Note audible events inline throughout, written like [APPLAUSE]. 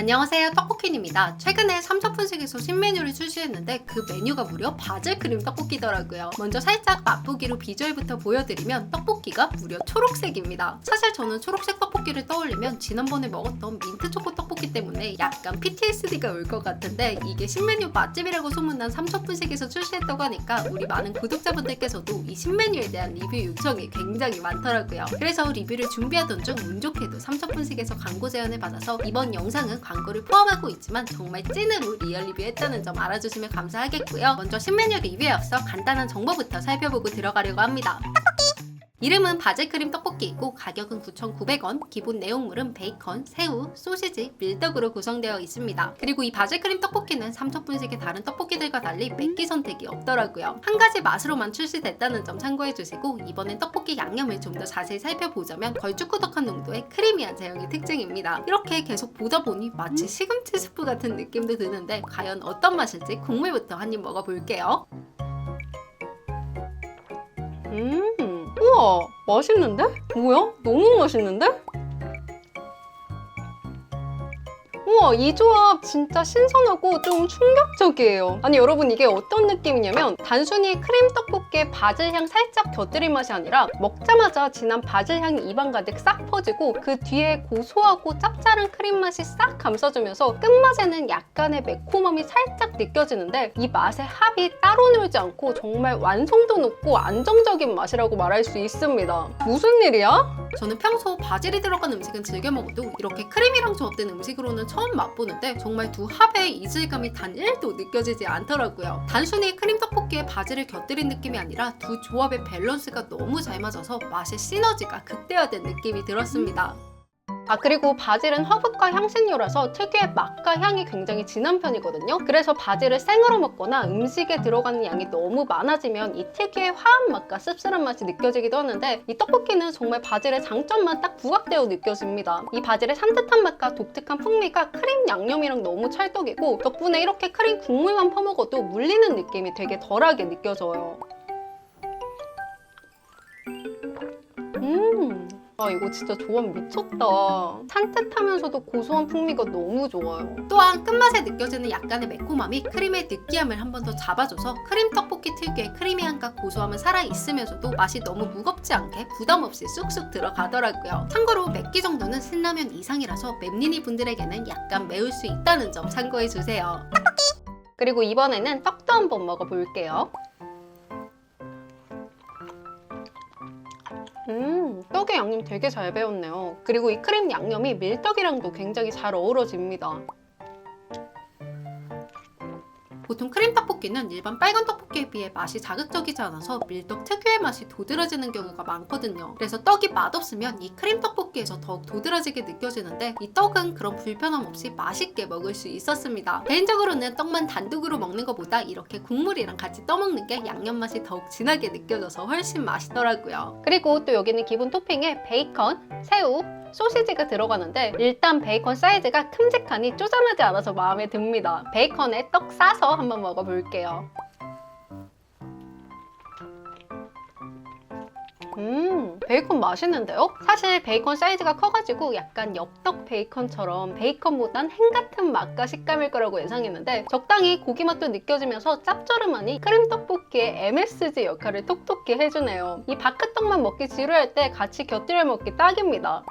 안녕하세요 떡볶이입니다. 최근에 삼척분식에서 신메뉴를 출시했는데 그 메뉴가 무려 바질크림 떡볶이더라고요. 먼저 살짝 맛보기로 비주얼부터 보여드리면 떡볶이가 무려 초록색입니다. 사실 저는 초록색 떡볶이를 떠올리면 지난번에 먹었던 민트초코 떡볶이 때문에 약간 PTSD가 올 것 같은데 이게 신메뉴 맛집이라고 소문난 삼척분식에서 출시했다고 하니까 우리 많은 구독자분들께서도 이 신메뉴에 대한 리뷰 요청이 굉장히 많더라고요. 그래서 리뷰를 준비하던 중 운 좋게도 삼척분식에서 광고 제안을 받아서 이번 영상은 광고를 포함하고 있지만 정말 찐으로 리얼 리뷰했다는 점 알아주시면 감사하겠고요. 먼저 신메뉴 리뷰에 앞서 간단한 정보부터 살펴보고 들어가려고 합니다. 이름은 바질크림 떡볶이이고 가격은 9,900원, 기본 내용물은 베이컨, 새우, 소시지, 밀떡으로 구성되어 있습니다. 그리고 이 바질크림 떡볶이는 삼척분식의 다른 떡볶이들과 달리 맵기 선택이 없더라고요. 한 가지 맛으로만 출시됐다는 점 참고해 주시고 이번엔 떡볶이 양념을 좀 더 자세히 살펴보자면 걸쭉구덕한 농도의 크리미한 제형이 특징입니다. 이렇게 계속 보다 보니 마치 시금치 스프 같은 느낌도 드는데 과연 어떤 맛일지 국물부터 한 입 먹어볼게요. 음, 우와, 맛있는데? 뭐야? 너무 맛있는데? 우와, 이 조합 진짜 신선하고 좀 충격적이에요. 아니, 여러분, 이게 어떤 느낌이냐면, 단순히 크림 떡볶이에 바질 향 살짝 곁들인 맛이 아니라, 먹자마자 진한 바질 향이 입안 가득 싹 퍼지고, 그 뒤에 고소하고 짭짤한 크림 맛이 싹 감싸주면서, 끝맛에는 약간의 매콤함이 살짝 느껴지는데, 이 맛의 합이 따로 놀지 않고, 정말 완성도 높고 안정적인 맛이라고 말할 수 있습니다. 무슨 일이야? 저는 평소 바질이 들어간 음식은 즐겨 먹어도 이렇게 크림이랑 조합된 음식으로는 처음 맛보는데 정말 두 합의 이질감이 단 1도 느껴지지 않더라고요. 단순히 크림 떡볶이에 바질을 곁들인 느낌이 아니라 두 조합의 밸런스가 너무 잘 맞아서 맛의 시너지가 극대화된 느낌이 들었습니다. 아 그리고 바질은 허브과 향신료라서 특유의 맛과 향이 굉장히 진한 편이거든요. 그래서 바질을 생으로 먹거나 음식에 들어가는 양이 너무 많아지면 이 특유의 화한 맛과 씁쓸한 맛이 느껴지기도 하는데 이 떡볶이는 정말 바질의 장점만 딱 부각되어 느껴집니다. 이 바질의 산뜻한 맛과 독특한 풍미가 크림 양념이랑 너무 찰떡이고 덕분에 이렇게 크림 국물만 퍼먹어도 물리는 느낌이 되게 덜하게 느껴져요. 음. 아 이거 진짜 조합 미쳤다. 산뜻하면서도 고소한 풍미가 너무 좋아요. 또한 끝맛에 느껴지는 약간의 매콤함이 크림의 느끼함을 한 번 더 잡아줘서 크림 떡볶이 특유의 크리미함과 고소함은 살아있으면서도 맛이 너무 무겁지 않게 부담 없이 쑥쑥 들어가더라고요. 참고로 맵기 정도는 신라면 이상이라서 맵니니 분들에게는 약간 매울 수 있다는 점 참고해주세요. 그리고 이번에는 떡도 한번 먹어볼게요. 음, 떡의 양념 되게 잘 배웠네요. 그리고 이 크림 양념이 밀떡이랑도 굉장히 잘 어우러집니다. 보통 크림 떡볶이는 일반 빨간 떡볶이에 비해 맛이 자극적이지 않아서 밀떡 특유의 맛이 도드라지는 경우가 많거든요. 그래서 떡이 맛없으면 이 크림 떡볶이에서 더욱 도드라지게 느껴지는데 이 떡은 그런 불편함 없이 맛있게 먹을 수 있었습니다. 개인적으로는 떡만 단독으로 먹는 것보다 이렇게 국물이랑 같이 떠먹는 게 양념 맛이 더욱 진하게 느껴져서 훨씬 맛있더라고요. 그리고 또 여기는 기본 토핑에 베이컨, 새우, 소시지가 들어가는데 일단 베이컨 사이즈가 큼직하니 쪼잔하지 않아서 마음에 듭니다. 베이컨에 떡 싸서 한번 먹어볼게요. 음, 베이컨 맛있는데요? 사실 베이컨 사이즈가 커가지고 약간 엽떡 베이컨처럼 베이컨보단 햄 같은 맛과 식감일 거라고 예상했는데 적당히 고기 맛도 느껴지면서 짭조름하니 크림 떡볶이의 MSG 역할을 톡톡히 해주네요. 이 바크떡만 먹기 지루할 때 같이 곁들여 먹기 딱입니다.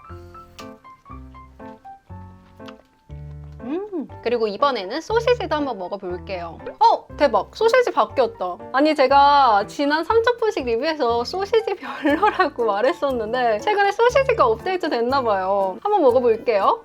음, 그리고 이번에는 소시지도 한번 먹어볼게요. 어, 대박! 소시지 바뀌었다. 아니, 제가 지난 삼척분식 리뷰에서 소시지 별로라고 [LAUGHS] 말했었는데, 최근에 소시지가 업데이트 됐나봐요. 한번 먹어볼게요.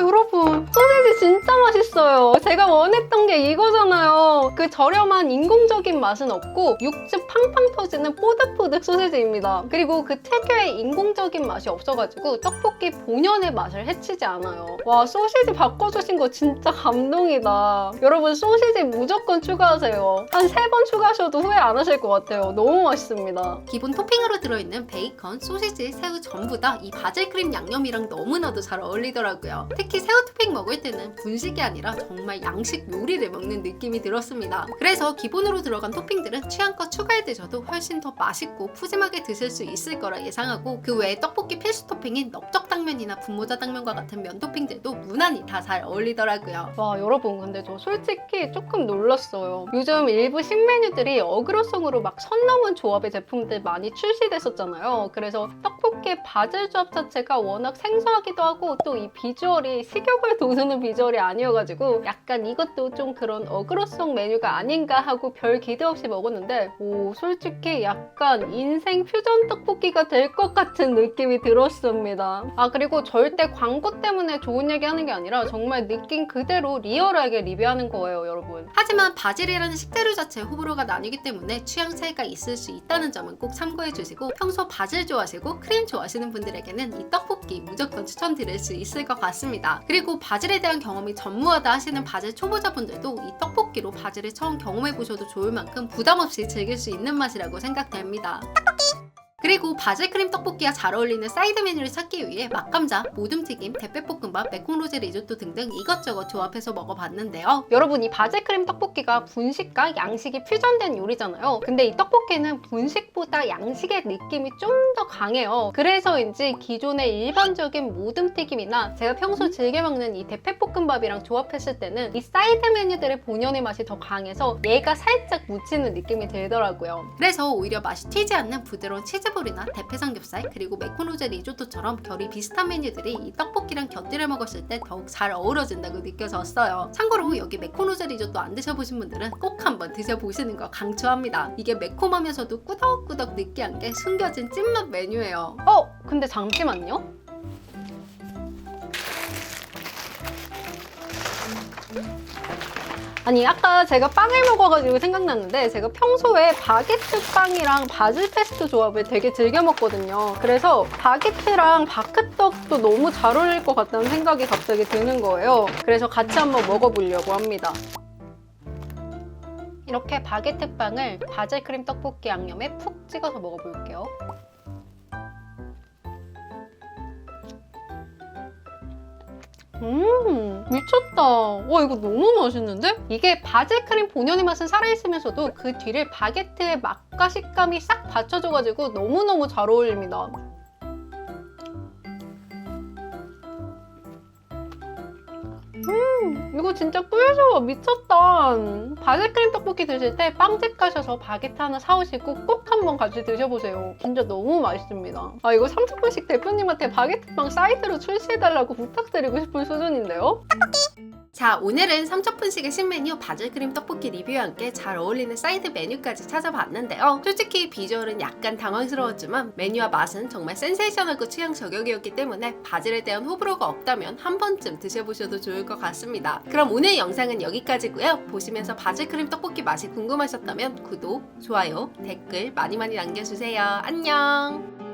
여러분. 소시지 진짜 맛있어요. 제가 원했던 게 이거잖아요. 그 저렴한 인공적인 맛은 없고, 육즙 팡팡 터지는 뽀득뽀득 소시지입니다. 그리고 그 특유의 인공적인 맛이 없어가지고, 떡볶이 본연의 맛을 해치지 않아요. 와, 소시지 바꿔주신 거 진짜 감동이다. 여러분, 소시지 무조건 추가하세요. 한 세 번 추가하셔도 후회 안 하실 것 같아요. 너무 맛있습니다. 기본 토핑으로 들어있는 베이컨, 소시지, 새우 전부 다 이 바질 크림 양념이랑 너무나도 잘 어울리더라고요. 특히 새우 토핑 먹을 때는 분식이 아니라 정말 양식 요리를 먹는 느낌이 들었습니다. 그래서 기본으로 들어간 토핑들은 취향껏 추가해 드셔도 훨씬 더 맛있고 푸짐하게 드실 수 있을 거라 예상하고 그 외에 떡볶이 필수 토핑인 넓적당면이나 분모자 당면과 같은 면 토핑들도 무난히 다 잘 어울리더라고요. 와 여러분 근데 저 솔직히 조금 놀랐어요. 요즘 일부 신메뉴들이 어그로성으로 막 선 넘은 조합의 제품들 많이 출시됐었잖아요. 그래서 떡볶이 바질 조합 자체가 워낙 생소하기도 하고 또 이 비주얼이 식욕을 돋우는 비주얼이 아니어가지고 약간 이것도 좀 그런 어그로성 메뉴가 아닌가 하고 별 기대 없이 먹었는데 오 솔직히 약간 인생 퓨전 떡볶이가 될 것 같은 느낌이 들었습니다. 아 그리고 절대 광고 때문에 좋은 얘기 하는 게 아니라 정말 느낀 그대로 리얼하게 리뷰하는 거예요 여러분. 하지만 바질이라는 식재료 자체 호불호가 나뉘기 때문에 취향 차이가 있을 수 있다는 점은 꼭 참고해 주시고 평소 바질 좋아하시고 크림 좋아하시는 분들에게는 이 떡볶이 무조건 추천드릴 수 있을 것 같습니다. 그리고 바질에 대한 경험이 전무하다 하시는 바질 초보자분들도 이 떡볶이로 바질을 처음 경험해 보셔도 좋을 만큼 부담 없이 즐길 수 있는 맛이라고 생각됩니다. 그리고 바질 크림 떡볶이와 잘 어울리는 사이드 메뉴를 찾기 위해 맛감자, 모둠튀김, 대패볶음밥, 매콤로제 리조또 등등 이것저것 조합해서 먹어봤는데요. 여러분 이 바질 크림 떡볶이가 분식과 양식이 퓨전된 요리잖아요. 근데 이 떡볶이는 분식보다 양식의 느낌이 좀 더 강해요. 그래서인지 기존의 일반적인 모듬튀김이나 제가 평소 즐겨 먹는 이 대패볶음밥이랑 조합했을 때는 이 사이드 메뉴들의 본연의 맛이 더 강해서 얘가 살짝 묻히는 느낌이 들더라고요. 그래서 오히려 맛이 튀지 않는 부드러운 치즈 볼이나 대패 삼겹살 그리고 매코노제 리조또처럼 결이 비슷한 메뉴들이 이 떡볶이랑 곁들여 먹었을 때 더욱 잘 어우러진다고 느껴졌어요. 참고로 여기 매코노제 리조또 안 드셔보신 분들은 꼭 한번 드셔보시는 거 강추합니다. 이게 매콤하면서도 꾸덕꾸덕 느끼한 게 숨겨진 찐맛 메뉴예요. 어? 근데 잠시만요. 아니 아까 제가 빵을 먹어가지고 생각났는데 제가 평소에 바게트 빵이랑 바질 페스토 조합을 되게 즐겨 먹거든요. 그래서 바게트랑 바크떡도 너무 잘 어울릴 것 같다는 생각이 갑자기 드는 거예요. 그래서 같이 한번 먹어보려고 합니다. 이렇게 바게트 빵을 바질 크림 떡볶이 양념에 푹 찍어서 먹어볼게요. 음 미쳤다 와 이거 너무 맛있는데? 이게 바질 크림 본연의 맛은 살아있으면서도 그 뒤를 바게트의 맛과 식감이 싹 받쳐줘가지고 너무너무 잘 어울립니다 음 이거 진짜 꿀좋아 미쳤다. 바질크림 떡볶이 드실 때 빵집 가셔서 바게트 하나 사오시고 꼭 한번 같이 드셔보세요. 진짜 너무 맛있습니다. 아 이거 30분씩 대표님한테 바게트빵 사이드로 출시해달라고 부탁드리고 싶은 수준인데요? 자, 오늘은 삼척분식의 신메뉴 바질크림 떡볶이 리뷰와 함께 잘 어울리는 사이드 메뉴까지 찾아봤는데요. 솔직히 비주얼은 약간 당황스러웠지만 메뉴와 맛은 정말 센세이션하고 취향 저격이었기 때문에 바질에 대한 호불호가 없다면 한 번쯤 드셔보셔도 좋을 것 같습니다. 그럼 오늘 영상은 여기까지고요. 보시면서 바질크림 떡볶이 맛이 궁금하셨다면 구독, 좋아요, 댓글 많이 많이 남겨주세요. 안녕!